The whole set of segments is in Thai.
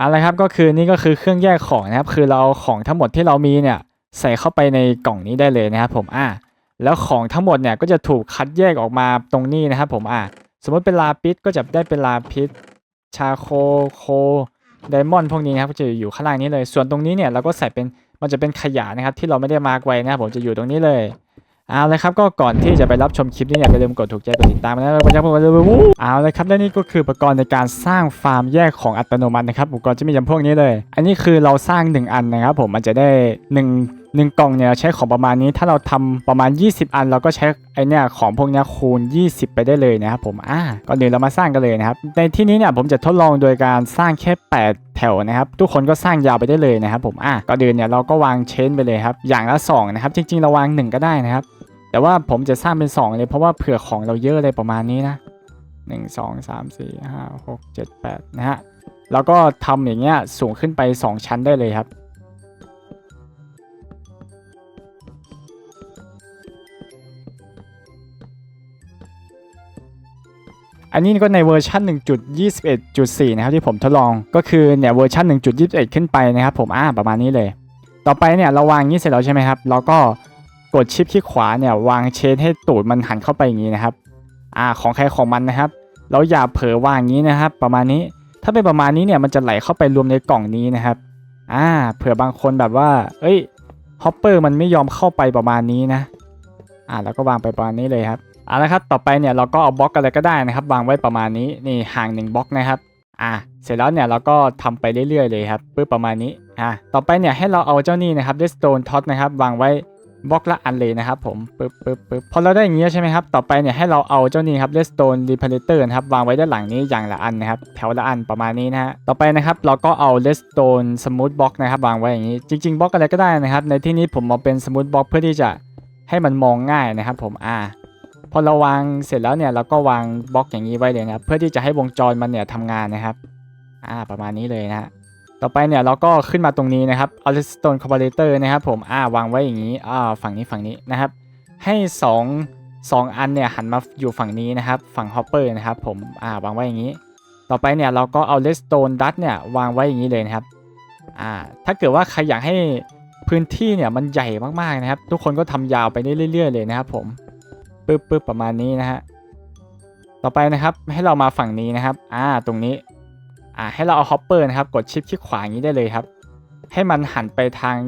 อาละครับก็คือนี่ก็คือเครื่องแยกของนะครับ คือเราเอาของทั้งหมดที่เรามีเนี่ยใส่เข้าไปในกล่องนี้ได้เลยนะครับผมอ่าแล้วของทั้งหมดเนี่ยก็จะถูกคัดแยกออกมาตรงนี้นะครับผมอ่าสมมติเป็นลาปิสก็จะได้เป็นลาปิสชาโคโคไดมอนด์พวกนี้นะครับก็จะอยู่ข้างล่างนี้เลย ส่วนตรงนี้เนี่ยเราก็ใส่เป็นมันจะเป็นขยะนะครับที่เราไม่ได้มาร์กไว้นะครับผมจะอยู่ตรงนี้เลย เอาเลยครับก็ก่อนที่จะไปรับชมคลิปนี้เนี่ยอย่าลืมกดถูกใจกดติดตามนะแล้วก็จะพูดเลยวูเอาเลยครับและนี่ก็คืออุปกรณ์ในการสร้างฟาร์มแยกของอัตโนมัตินะครับอุปกรณ์จะมีอย่างพวกนี้เลย อันนี้คือเราสร้าง 1 อันนะครับผมมันจะได้ 1 1 กล่องเนี่ยใช้ของประมาณนี้ถ้าเราทำประมาณ 20 อัน เราก็ใช้ไอเนี่ยของพวกนี้คูณ 20 ไปได้เลยนะครับผมอ่าก่อนอื่นเรามาสร้างกันเลยนะครับในที่นี้เนี่ยผมจะทดลองโดยการสร้างแค่ 8 แถวนะครับทุกคนก็สร้างยาวไปได้เลยนะครับผมอะก่อนอื่นเนี่ยเราก็วางเชนไปเลยครับอย่างละสองนะครับจริงๆเราวางหนึ่งก็ได้นะครับ แต่ว่าผมจะสร้างเป็น 2 เลยเพราะว่าเผื่อของเราเยอะเลยประมาณนี้นะ 1 2 3 4 5 6 7 8 นะฮะ แล้วก็ทำอย่างเงี้ยสูงขึ้นไป 2 ชั้นได้เลยครับ อันนี้ก็ในเวอร์ชัน1.21.4 นะครับที่ผมทดลองก็คือเนี่ยเวอร์ชัน1.21 ขึ้นไปนะครับผมอ่าประมาณนี้เลย ต่อไปเนี่ยเราวางนี้เสร็จแล้วใช่ไหมครับ เราก็ กดชิปที่ขวาเนี่ยวางเชนให้ตูดมันหันเข้าไปอย่างนี้นะครับ อ่าของใครของมันนะครับเราอย่าเผลอวางอย่างนี้นะครับ ประมาณนี้ ถ้าเป็นประมาณนี้เนี่ยมันจะไหลเข้าไปรวมในกล่องนี้นะครับ อ่า เผื่อบางคนแบบว่า เอ้ย ฮอปเปอร์มันไม่ยอมเข้าไปประมาณนี้นะ อ่าแล้วก็วางไปประมาณนี้เลยครับเอาละครับ ต่อไปเนี่ยเราก็เอาบล็อกอะไรก็ได้นะครับ วางไว้ประมาณนี้ นี่ห่างหนึ่งบล็อกนะครับ อ่า เสร็จแล้วเนี่ยเราก็ทำไปเรื่อยๆเลยครับปึ๊บประมาณนี้ อ่า ต่อไปเนี่ยให้เราเอาเจ้านี่นะครับ redstone tot นะครับวางไว้ บล็อกละอันเลยนะครับผมปึ๊บปึ๊บปึ๊บพอเราได้อย่างนี้ใช่ไหมครับ ต่อไปเนี่ยให้เราเอาเจ้านี้ครับ redstone reparator นะครับวางไว้ด้านหลังนี้อย่างละอันนะครับแถวละอันประมาณนี้นะฮะต่อไปนะครับเราก็เอา redstone smooth block นะครับวางไว้อย่างนี้ จริงๆบล็อกอะไรก็ได้นะครับ ในที่นี้ผมเอาเป็น smooth block เพื่อที่จะให้มันมองง่ายนะครับ ผมอ่าพอเราวางเสร็จแล้วเนี่ยเราก็วางบล็อกอย่างนี้ไว้เลยนะครับเพื่อที่จะให้วงจรมันเนี่ยทำงานนะครับ อ่าประมาณนี้เลยนะฮะ ต่อไปเนี่ยเราก็ขึ้นมาตรงนี้นะครับเอา redstone comparator นะครับผมอ่าวางไว้อย่างนี้อ่าฝั่งนี้ฝั่งนี้นะครับ ให้ 2 2 อันเนี่ยหันมาอยู่ฝั่งนี้นะครับ ฝั่ง hopper นะครับผมอ่าวางไว้อย่างนี้ ต่อไปเนี่ยเราก็เอา redstone dust เนี่ยวางไว้อย่างนี้เลยนะครับอ่าถ้าเกิดว่าใครอยากให้พื้นที่เนี่ยมันใหญ่มากๆนะครับ ทุกคนก็ทำยาวไปเรื่อยๆเลยนะครับผมปึ๊บปึ๊บประมาณนี้นะฮะต่อไปนะครับให้เรามาฝั่งนี้นะครับอ่าตรงนี้ อ่าให้เราเอาฮอปเปอร์นะครับกดชิปที่ขวาอย่างนี้ได้เลยครับ ให้มันหันไปทาง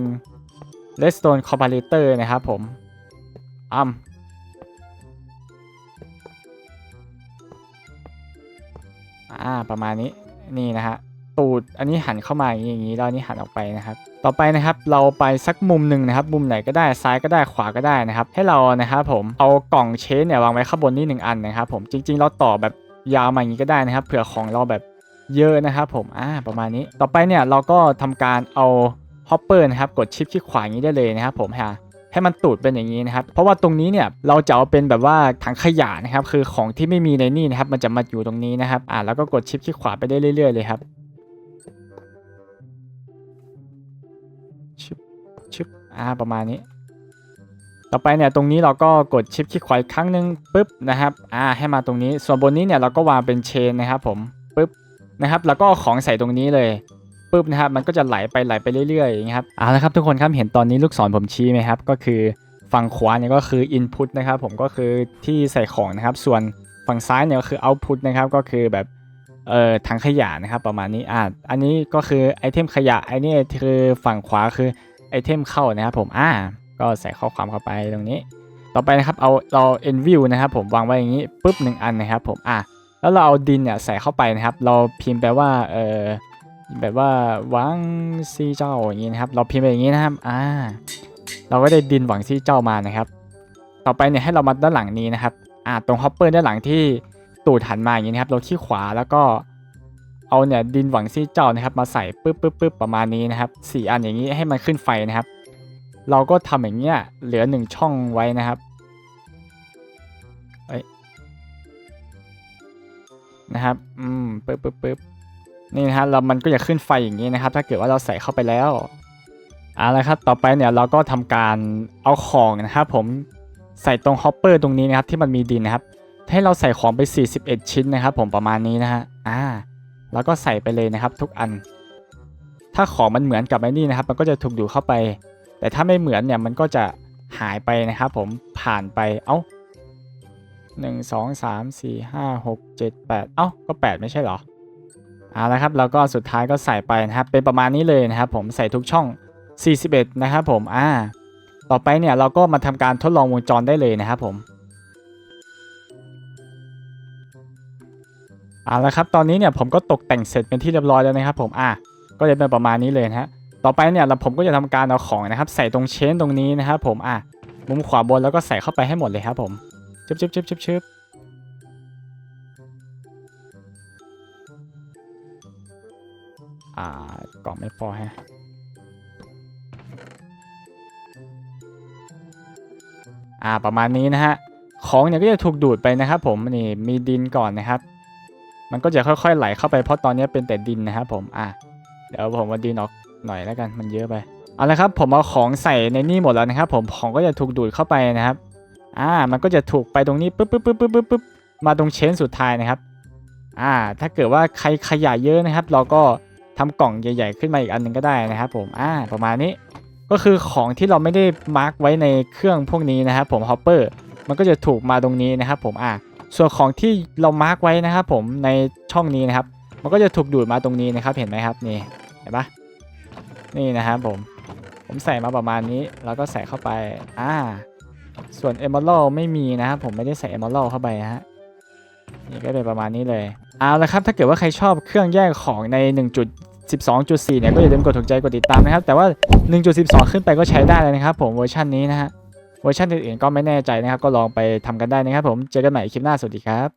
redstone comparator นะครับผมอ้ำอ่าประมาณนี้นี่นะฮะตูดอันนี้หันเข้ามาอย่างนี้อย่างนี้แล้วนนี้หันออกไปนะครับ ต่อไปนะครับเราไปสักมุมหนึ่งนะครับ มุมไหนก็ได้ซ้ายก็ได้ขวาก็ได้นะครับ ให้เรานะครับผมเอากล่องเชนเนี่ยวางไว้ข้างบนนี่หนึ่งอันนะครับ ผมจริง ๆ เราต่อแบบยาวมาอย่างนี้ก็ได้นะครับเผื่อของเราแบบ เยอะนะครับผมอ่าประมาณนี้ต่อไปเนี่ยเราก็ทำการเอาฮอปเปอร์นะครับกดชิปที่ขวาอย่างนี้ได้เลยนะครับผมฮะให้มันตูดเป็นอย่างนี้นะครับ เพราะว่าตรงนี้เนี่ยเราจะเอาเป็นแบบว่าถังขยะนะครับ คือของที่ไม่มีในนี่นะครับ มันจะมาอยู่ตรงนี้นะครับ อ่าแล้วก็กดชิปที่ขวาไปได้เรื่อยๆเลยครับชิปชิปอ่าประมาณนี้ ต่อไปเนี่ยตรงนี้เราก็กดชิปที่ขวาอีกครั้งหนึ่งปุ๊บนะครับ อ่าให้มาตรงนี้ ส่วนบนนี้เนี่ยเราก็วางเป็นเชนนะครับผม นะครับ แล้วก็เอาของใส่ตรงนี้เลยปุ๊บนะครับมันก็จะไหลไปไหลไปเรื่อยๆอย่างนี้ครับเอาละครับทุกคนครับเห็นตอนนี้ลูกศรผมชี้ไหมครับ ก็คือฝั่งขวาเนี่ยก็คือ input นะครับผมก็คือที่ใส่ของนะครับ ส่วนฝั่งซ้ายเนี่ยก็คือ output นะครับก็คือแบบเอ่อถังขยะนะครับประมาณนี้อ่าอันนี้ก็คือไอเทมขยะไอนี่คือฝั่งขวาคือไอเทมเข้านะครับผมอ่าก็ใส่ข้อความเข้าไปตรงนี้ ต่อไปนะครับเอาเรา enview นะครับผมวางไว้อย่างนี้ปุ๊บหนึ่งอันนะครับผมอ่า แล้วเราเอาดินเนี่ยใส่เข้าไปนะครับ เราพิมพ์แปลว่าเออแบบว่าหวังซีเจ้าอย่างนี้นะครับ เราพิมพ์ไปอย่างนี้นะครับอ่าเราก็ได้ดินหวังซีเจ้ามานะครับ ต่อไปเนี่ยให้เรามาด้านหลังนี้นะครับอ่าตรงฮอปเปอร์ด้านหลังที่ตูดหันมาอย่างนี้นะครับ เราขี้ขวาแล้วก็เอาเนี่ยดินหวังซีเจ้านะครับ มาใส่ปึ๊บปึ๊บปึ๊บประมาณนี้นะครับสี่อันอย่างนี้ให้มันขึ้นไฟนะครับ เราก็ทำอย่างเงี้ยเหลือหนึ่งช่องไว้นะครับ นะครับ อืมปึ๊บปึ๊บปึ๊บนี่นะฮะเรามันก็จะขึ้นไฟอย่างนี้นะครับ ถ้าเกิดว่าเราใส่เข้าไปแล้วเอาละครับ ต่อไปเนี่ยเราก็ทำการเอาของนะครับผมใส่ตรงฮอปเปอร์ตรงนี้นะครับที่มันมีดินนะครับ ให้เราใส่ของไป 41 ชิ้นนะครับ ผมประมาณนี้นะฮะ อ่า แล้วก็ใส่ไปเลยนะครับ ทุกอัน ถ้าของมันเหมือนกับไอ้นี่นะครับ มันก็จะถูกดูดเข้าไป แต่ถ้าไม่เหมือนเนี่ยมันก็จะหายไปนะครับ ผมผ่านไป เอาหนึ่งสองสา มสี่ห้าหกเจ็ดแปดเอ้า ก็แปดไม่ใช่เหรอ เอาละครับเราก็สุดท้ายก็ใส่ไปนะครับ เป็นประมาณนี้เลยนะครับผมใส่ทุกช่อง 41 นะครับผม อ่า ต่อไปเนี่ยเราก็มาทำการทดลองวงจรได้เลยนะครับผม เอาละครับ ตอนนี้เนี่ยผมก็ตกแต่งเสร็จเป็นที่เรียบร้อยแล้วนะครับผม อะก็จะเป็นประมาณนี้เลยนะฮะ ต่อไปเนี่ยเราผมก็จะทำการเอาของนะครับ ใส่ตรงเชนตรงนี้นะครับผม อะมุมขวาบนแล้วก็ใส่เข้าไปให้หมดเลยครับผม ชึบชึบชึบชึบชึบอ่ากล่องไม่พอฮะอ่าประมาณนี้นะฮะของเนี่ยก็จะถูกดูดไปนะครับผมนี่มีดินก่อนนะครับ มันก็จะค่อยๆไหลเข้าไปเพราะตอนนี้เป็นแต่ดินนะครับผมอะเดี๋ยวผมเอาดินออกหน่อยแล้วกันมันเยอะไปเอาละครับผมเอาของใส่ในนี่หมดแล้วนะครับ ผมของก็จะถูกดูดเข้าไปนะครับ อ่ามันก็จะถูกไปตรงนี้ปึ๊บปึ๊บปึ๊บปึ๊บปึ๊บมาตรงเชนสุดท้ายนะครับอ่าถ้าเกิดว่าใครขยะเยอะนะครับ เราก็ทำกล่องใหญ่ ๆ ขึ้นมาอีกอันหนึงก็ได้นะครับผมอ่าประมาณนี้ก็คือของที่เราไม่ได้มาร์กไว้ในเครื่องพวกนี้นะครับผมฮอปเปอร์มันก็จะถูกมาตรงนี้นะครับผมอะส่วนของที่เรามาร์กไว้นะครับผมในช่องนี้นะครับ มันก็จะถูกดูดมาตรงนี้นะครับเห็นไหมครับนี่เห็นปะนี่นะครับผมผมใส่มาประมาณนี้แล้วก็ใส่เข้าไปอ่า ส่วนเอม r ร l ไม่มีนะครับผมไม่ได้ใส่เอม r ร l เข้าไปฮะนี่ก็เป็นประมาณนี้เลยเอาละครับถ้าเกิดว่าใครชอบเครื่องแยกของใน 1.12.4 เนี่ยก็อย่าลืมกดถูกใจกดติดตามนะครับ แต่ว่า 1.12 ขึ้นไปก็ใช้ได้เลยนะครับ ผมเวอร์ชันนี้นะฮะเวอร์ชันอื่นๆก็ไม่แน่ใจนะครับ ก็ลองไปทำกันได้นะครับผมเจอกันใหม่คลิปหน้าสวัสดีครับ